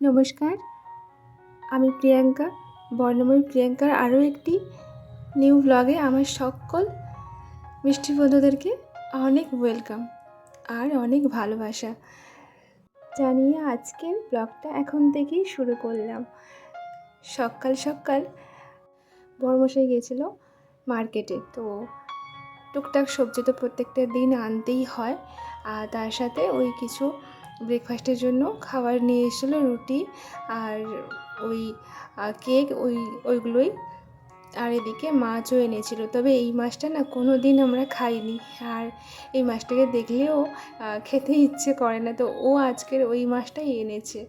নমস্কার, আমি প্রিয়াঙ্কা, বর্ণময় প্রিয়াঙ্কার আরও একটি নিউ ব্লগে আমার সকল মিষ্টি বন্ধুদেরকে অনেক ওয়েলকাম আর অনেক ভালোবাসা। জানিয়ে আজকের ব্লগটা এখন থেকেই শুরু করলাম। সকাল সকাল বড়মশাই গিয়েছিল মার্কেটে, তো টুকটাক সবজি তো প্রত্যেকটা দিন আনতেই হয়। আর তার সাথে ওই কিছু ব্রেকফাস্টের জন্য খাবার নিয়ে এসেছিল রুটি আর ওই কেক ওই, ওইগুলোই। আর এদিকে মাছও এনেছিল। তবে এই মাছটা না কোনো দিন আমরা খাইনি। আর এই মাছটাকে দেখলেও খেতে ইচ্ছে করে না। তো ও আজকের ওই মাছটাই এনেছে।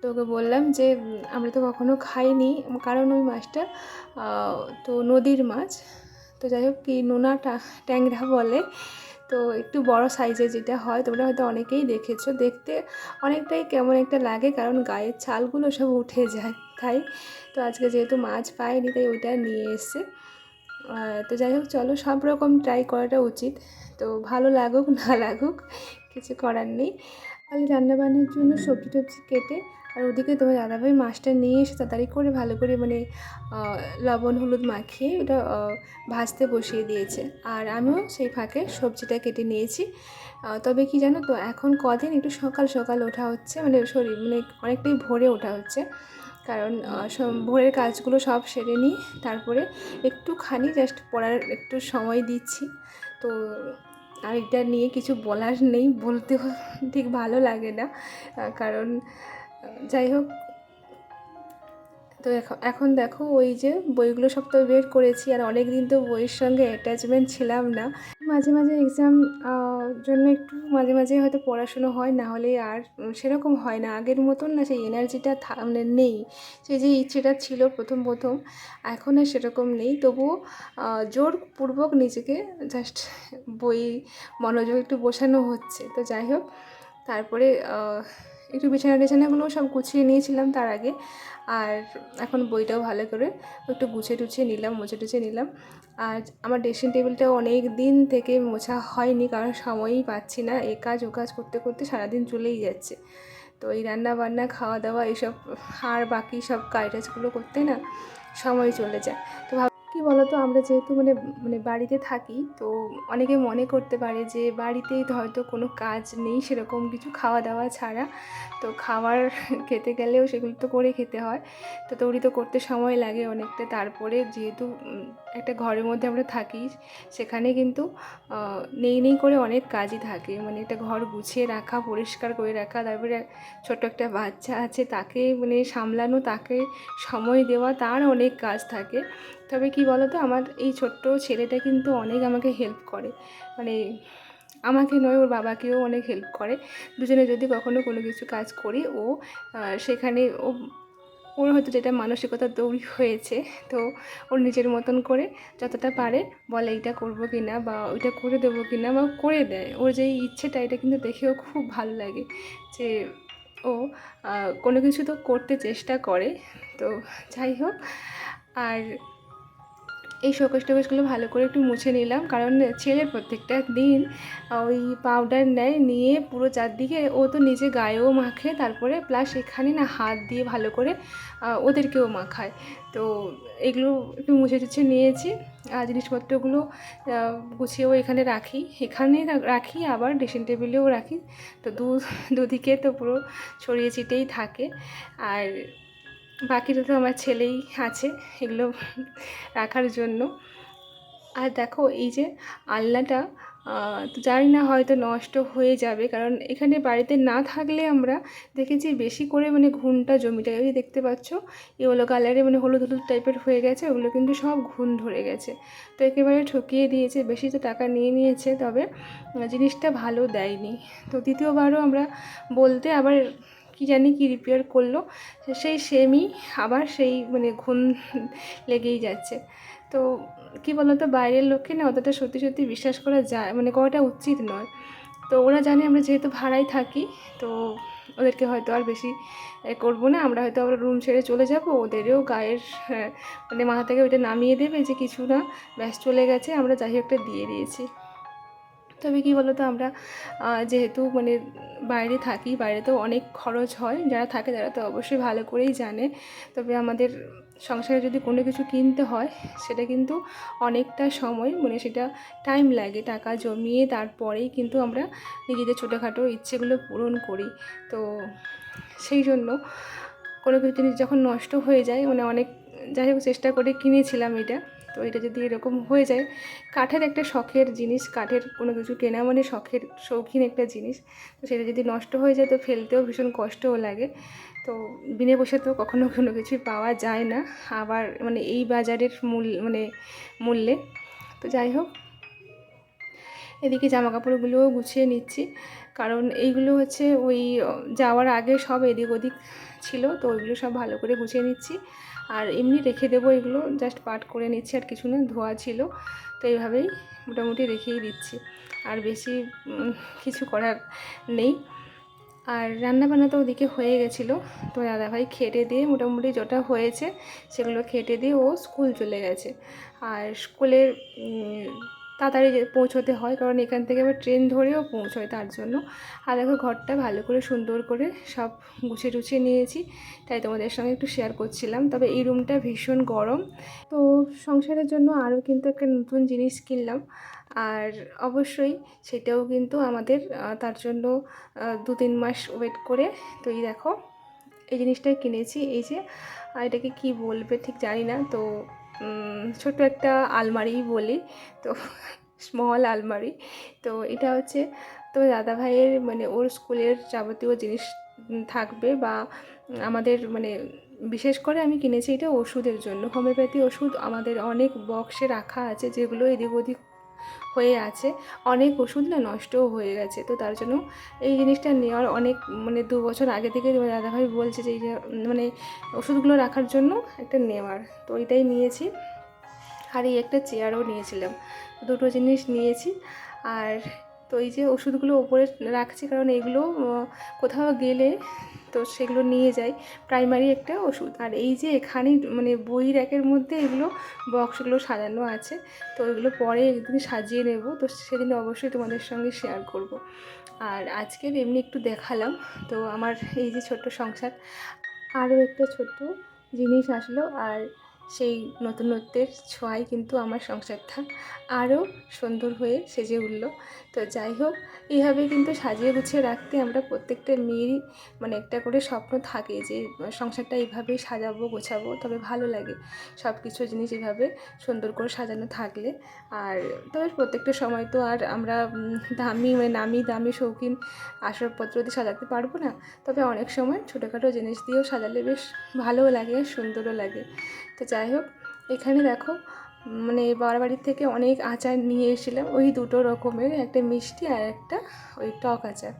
তো ওকে বললাম যে আমরা তো কখনো খাইনি। কারণ ওই মাছটা তো নদীর মাছ। তো যাই হোক, কি নোনা ট্যাংরা বলে। তো একটু বড় সাইজের যেটা হয় তোমরা হয়তো অনেকেই দেখেছ। দেখতে অনেকটাই কেমন একটা লাগে কারণ গায়ের ছালগুলো সব উঠে যায় তাই? তো আজকে যেহেতু মাছ পাইনি তাই ওইটা নিয়ে আহ, তো যাই হোক চলো সব রকম ট্রাই করাটা উচিত। তো ভালো লাগুক না লাগুক কিছু করার নেই। খালি রান্নাবান্নার জন্য সবজি টবজি কেটে আর ওদিকে তোমার দাদাভাই মাছটা নিয়ে এসে তাড়াতাড়ি করে ভালো করে মানে লবণ, হলুদ মাখিয়ে ওটা ভাজতে বসিয়ে দিয়েছে। আর আমিও সেই ফাঁকে সবজিটা কেটে নিয়েছি। তবে কি জানো তো, এখন কদিন একটু সকাল সকাল ওঠা হচ্ছে মানে শরীর মানে অনেকটাই ভোরে ওঠা হচ্ছে। কারণ ভোরের কাজগুলো সব সেরে নিই, তারপরে একটুখানি জাস্ট পড়ার একটু সময় দিচ্ছি। তো আর এটা নিয়ে কিছু বলার নেই, বলতেও ঠিক ভালো লাগে না। কারণ যাই হোক, তো এখ- এখন দেখো ওই যে বইগুলো সব তো বের করেছি, আর অনেক দিন তো বইয়ের সঙ্গে অ্যাটাচমেন্ট ছিলাম না। মাঝে মাঝে এক্সাম জন্য একটু মাঝে মাঝে হয়তো পড়াশুনো হয়, না হলে আর সেরকম হয় না। আগের মতন না, সেই এনার্জিটা মানে নেই। সেই যে ইচ্ছেটা ছিল প্রথম প্রথম, এখন আর সেরকম নেই। তবুও জোরপূর্বক নিজেকে জাস্ট বই মনোযোগ একটু বসানো হচ্ছে। তো যাই হোক, তারপরে একটু বিছানা টিছানাগুলো সব গুছিয়ে নিয়েছিলাম তার আগে। আর এখন বইটাও ভালো করে একটু গুছিয়ে টুছিয়ে নিলাম, মুছে টুছে নিলাম। আর আমার ড্রেসিং টেবিলটাও অনেক দিন থেকে মোছা হয়নি কারণ সময়ই পাচ্ছি না। এ কাজ, ও কাজ করতে করতে সারাদিন চলেই যাচ্ছে। তো এই রান্না বান্না খাওয়া দাওয়া এইসব আর বাকি সব কাজ করতে না সময় চলে যায়। তো ভাব কী বলতো? আমরা যেহেতু মানে মানে বাড়িতে থাকি, তো অনেকে মনে করতে পারে যে বাড়িতেই হয়তো কোনো কাজ নেই সেরকম কিছু খাওয়া দাওয়া ছাড়া। তো খাবার খেতে গেলেও সেগুলো তো করে খেতে হয়। তো তৈরি তো করতে সময় লাগে অনেকটা। তারপরে যেহেতু একটা ঘরের মধ্যে আমরা থাকি, সেখানে কিন্তু নেই নেই করে অনেক কাজই থাকে। মানে একটা ঘর গুছিয়ে রাখা, পরিষ্কার করে রাখা, তারপরে ছোট একটা বাচ্চা আছে, তাকে মানে সামলানো, তাকে সময় দেওয়া, তার অনেক কাজ থাকে। তবে কি বলতো, আমার এই ছোট্ট ছেলেটা কিন্তু অনেক আমাকে হেল্প করে। মানে আমাকে নয়, ওর বাবাকেও অনেক হেল্প করে। দুজনে যদি কখনো কোনো কিছু কাজ করি, ও সেখানে ও, ওর হয়তো যেটা মানসিকতা তৈরি হয়েছে, তো ওর নিজের মতন করে যতটা পারে বলে এইটা করব কি না বা ওইটা করে দেবো কি না বা করে দেয়। ওর যে ইচ্ছেটা, এটা কিন্তু দেখেও খুব ভালো লাগে যে ও কোনো কিছু তো করতে চেষ্টা করে। তো যাই হোক, আর এই শোকেশ টোকেশগুলো ভালো করে একটু মুছে নিলাম। কারণ ছেলের প্রত্যেকটা দিন ওই পাউডার নেয়, নিয়ে পুরো চারদিকে ও তো নিজে গায়েও মাখে, তারপরে প্লাস এখানে না হাত দিয়ে ভালো করে ওদেরকেও মাখায়। তো এগুলো একটু মুছে টুছে নিয়েছি। আর জিনিসপত্রগুলো গুছিয়েও এখানে রাখি। এখানে রাখি, আবার ড্রেসিং টেবিলেও রাখি। তো দু, দুদিকে তো পুরো ছড়িয়ে ছিটেই থাকে। আর বাকিটা তো আমার ছেলেই আছে, এগুলো রাখার জন্য। আর দেখো, এই যে আলনাটা তো জানি না হয়তো নষ্ট হয়ে যাবে, কারণ এখানে বাড়িতে না থাকলে আমরা দেখেছি বেশি করে মানে ঘুনটা জমিটা ওই দেখতে পাচ্ছ, ইয়েলো কালারে মানে হলুদ হলুদ টাইপের হয়ে গেছে, ওগুলো কিন্তু সব ঘুন ধরে গেছে। তো একেবারে ঠকিয়ে দিয়েছে, বেশি তো টাকা নিয়ে নিয়েছে, তবে জিনিসটা ভালো দেয়নি। তো দ্বিতীয়বারও আমরা বলতে আবার কি জানি কি রিপেয়ার করল সেই সেমই আবার সেই মানে ঘুম লেগেই যাচ্ছে। তো কি বলতো বাইরের লোককে না অতটা সত্যি সত্যি বিশ্বাস করা যায় মানে করাটা উচিত নয়। তো ওরা জানে আমরা যেহেতু ভাড়ায় থাকি তো ওদেরকে হয়তো আর বেশি করব না আমরা হয়তো আবার রুম ছেড়ে চলে যাব ওদেরও গায়ের হ্যাঁ, মানে মাথা থেকে ওইটা নামিয়ে দেবে যে কিছু না ব্যাস চলে গেছে আমরা যাই একটা দিয়ে দিয়েছি। তবে কী বলো তো আমরা যেহেতু মানে বাইরে থাকি বাইরে তো অনেক খরচ হয়, যারা থাকে তারা তো অবশ্যই ভালো করেই জানে। তবে আমাদের সংসারে যদি কোনো কিছু কিনতে হয়, সেটা কিন্তু অনেকটা সময় মানে সেটা টাইম লাগে, টাকা জমিয়ে তারপরেই কিন্তু আমরা নিজেদের ছোটোখাটো ইচ্ছেগুলো পূরণ করি। তো সেই জন্য কোনো কিছু জিনিস যখন নষ্ট হয়ে যায় মানে অনেক, যাই হোক চেষ্টা করে কিনেছিলাম এটা। তো এটা যদি এরকম হয়ে যায়, কাঠের একটা শখের জিনিস, কাঠের কোনো কিছু কেনা মানে শখের, শৌখিন একটা জিনিস। তো সেটা যদি নষ্ট হয়ে যায় তো ফেলতেও ভীষণ কষ্টও লাগে। তো বিনে বসে তো কখনো কোনো কিছুই পাওয়া যায় না। আবার মানে এই বাজারের মূল মানে মূল্যে। তো যাই হোক, এদিকে জামা কাপড়গুলোও গুছিয়ে নিচ্ছি। কারণ এইগুলো হচ্ছে ওই, যাওয়ার আগে সব এদিক ওদিক ছিল। তো ওইগুলো সব ভালো করে গুছিয়ে নিচ্ছি। আর এমনি রেখে দেবো এগুলো জাস্ট পাট করে নিচ্ছি, আর কিছু না ধোয়া ছিল, তো এইভাবেই মোটামুটি রেখেই দিচ্ছি। আর বেশি কিছু করার নেই। আর রান্নাবান্না তো ওদিকে হয়ে গেছিল, তো দাদাভাই খেটে দিয়ে মোটামুটি যেটা হয়েছে, সেগুলো খেটে দিয়ে ও স্কুল চলে গেছে। আর স্কুলের তাড়াতাড়ি পৌঁছোতে হয়, কারণ এখান থেকে আবার ট্রেন ধরেও পৌঁছয় তার জন্য। আর দেখো ঘরটা ভালো করে সুন্দর করে সব গুছিয়ে টুছিয়ে নিয়েছি, তাই তোমাদের সঙ্গে একটু শেয়ার করছিলাম। তবে এই রুমটা ভীষণ গরম। তো সংসারের জন্য আরও কিন্তু একটা নতুন জিনিস কিনলাম। আর অবশ্যই সেটাও কিন্তু আমাদের তার জন্য দু তিন মাস ওয়েট করে। তো এই দেখো, এই জিনিসটাই কিনেছি। এই যে এটাকে কি বলবে ঠিক জানি না। তো ছোট্ট একটা আলমারি বলি, তো স্মল আলমারি। তো এটা হচ্ছে, তো দাদাভাইয়ের মানে ওর স্কুলের যাবতীয় জিনিস থাকবে বা আমাদের মানে বিশেষ করে আমি কিনেছি এটা ওষুধের জন্য। হোমিওপ্যাথি ওষুধ আমাদের অনেক বক্সে রাখা আছে যেগুলো এদিক ওদিক হয়ে আছে। অনেক ওষুধ না নষ্টও হয়ে গেছে। তো তার জন্য এই জিনিসটা নেওয়ার অনেক মানে দু বছর আগে থেকে দাদাভাই বলছে যে মানে ওষুধগুলো রাখার জন্য একটা নেওয়ার। তো ওইটাই নিয়েছি। আর এই একটা চেয়ারও নিয়েছিলাম। দুটো জিনিস নিয়েছি। আর তো এই যে ওষুধগুলো ওপরে রাখছি, কারণ এগুলো কোথাও গেলে তো সেগুলো নিয়ে যাই। প্রাইমারি একটা ওষুধ। আর এই যে এখানেই মানে বই র্যাকের মধ্যে এগুলো বক্সগুলো সাজানো আছে। তো এগুলো পরে একদিন সাজিয়ে নেব। তো সেদিন অবশ্যই তোমাদের সঙ্গে শেয়ার করব। আর আজকের এমনি একটু দেখালাম। তো আমার এই যে ছোট্ট সংসার, আরও একটা ছোট্ট জিনিস আসলো। আর সেই নতুনত্বের ছোঁয়ায় কিন্তু আমার সংসারটা। আরও সুন্দর হয়ে সেজে উঠল। তো যাই হোক, এইভাবে কিন্তু সাজিয়ে গুছিয়ে রাখতে আমরা প্রত্যেকটা মেয়েরই মানে একটা করে স্বপ্ন থাকে যে, সংসারটা এইভাবেই সাজাবো, গোছাবো, তবে ভালো লাগে সব কিছু জিনিস এভাবে সুন্দর করে সাজানো থাকলে। আর তবে প্রত্যেকটা সময় তো আর আমরা দামি মানে নামি দামি শৌখিন আসবাবপত্র দিয়ে সাজাতে পারব না, তবে অনেক সময় ছোটোখাটো জিনিস দিয়েও সাজালে বেশ ভালোও লাগে, সুন্দরও লাগে। তো যাই হোক এখানে দেখো মানে বাবার বাড়ির থেকে অনেক আচার নিয়ে এসেছিলাম। ওই দুটো রকমের, একটা মিষ্টি আর একটা ওই টক আচার।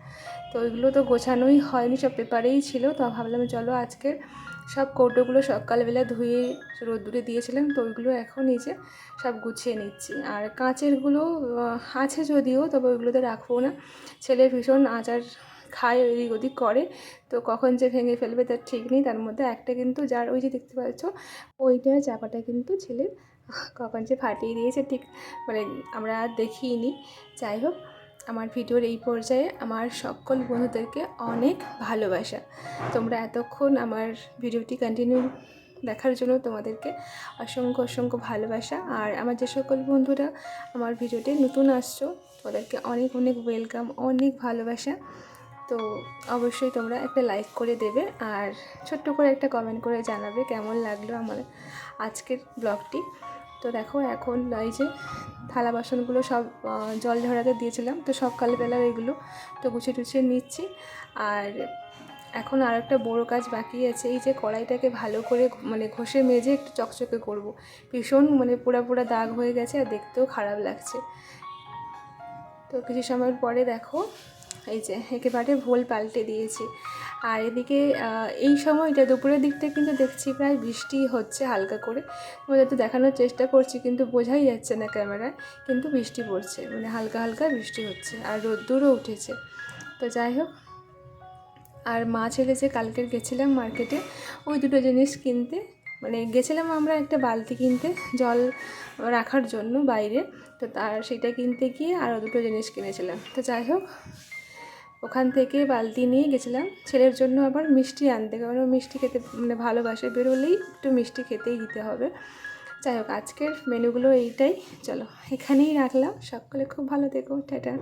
তো ওইগুলো তো গোছানোই হয়নি, সব পেপারেই ছিল। তো ভাবলাম চলো আজকের সব কৌটোগুলো সকালবেলা ধুয়ে রোদ্দুরে দিয়েছিলাম। তো ওইগুলো এখন যে সব গুছিয়ে নিচ্ছি। আর কাঁচেরগুলো আছে যদিও, তবে ওইগুলোতে রাখব না। ছেলে ভীষণ আচার খায় এদিক ওদিক করে। তো কখন যে ভেঙে ফেলবে তার ঠিক নেই। তার মধ্যে একটা কিন্তু যার ওই যে দেখতে পাচ্ছ, ওইটা চাপাটা কিন্তু ছেলের কখন যে ফাটিয়ে দিয়েছে ঠিক মানে আমরা দেখিনি। যাই হোক, আমার ভিডিওর এই পর্যায়ে আমার সকল বন্ধুদেরকে অনেক ভালোবাসা। তোমরা এতক্ষণ আমার ভিডিওটি কন্টিনিউ দেখার জন্য তোমাদেরকে অসংখ্য অসংখ্য ভালোবাসা। আর আমার যে সকল বন্ধুরা আমার ভিডিওতে নতুন আসছো তাদেরকে অনেক অনেক ওয়েলকাম অনেক ভালোবাসা। তো অবশ্যই তোমরা একটা লাইক করে দেবে আর ছোট্ট করে একটা কমেন্ট করে জানাবে কেমন লাগল আমার আজকের ব্লগটি তো দেখো এখন এই যে থালা বাসনগুলো সব জল ঝরাতে দিয়েছিলাম, তো সকালবেলা এগুলো তো গুছিয়ে টুছিয়ে নিচ্ছি। আর এখন আর একটা বড়ো কাজ বাকি আছে, এই যে কড়াইটাকে ভালো করে মানে ঘষে মেজে একটু চকচকে করব। ভীষণ মানে পোড়া পোড়া দাগ হয়ে গেছে আর দেখতেও খারাপ লাগছে। তো কিছু সময় পরে দেখো এই যে, একেবারে ভোল পাল্টে দিয়েছি। আর এদিকে এই সময়টা দুপুরের দিকটা কিন্তু দেখছি প্রায় বৃষ্টি হচ্ছে হালকা করে। তোমাদের তো দেখানোর চেষ্টা করছি, কিন্তু বোঝাই যাচ্ছে না ক্যামেরায়, কিন্তু বৃষ্টি পড়ছে মানে হালকা হালকা বৃষ্টি হচ্ছে আর রোদ্দুরও উঠেছে। তো যাই হোক, আর মা ছেলে যে কালকের গেছিলাম মার্কেটে, ওই দুটো জিনিস কিনতে মানে গেছিলাম আমরা একটা বালতি কিনতে জল রাখার জন্য বাইরে, তো তার সেটা কিনতে গিয়ে আরও দুটো জিনিস কিনেছিলাম। তো যাই হোক ওখান থেকে বালতি নিয়ে গেছিলাম। ছেলের জন্য আবার মিষ্টি আনতে কারণ মিষ্টি খেতে মানে ভালোবাসে। বেরোলেই একটু মিষ্টি খেতেই দিতে হবে। যাই হোক, আজকের মেনুগুলো এইটাই। চলো, এখানেই রাখলাম। সকলে খুব ভালো থেকো। টাটা।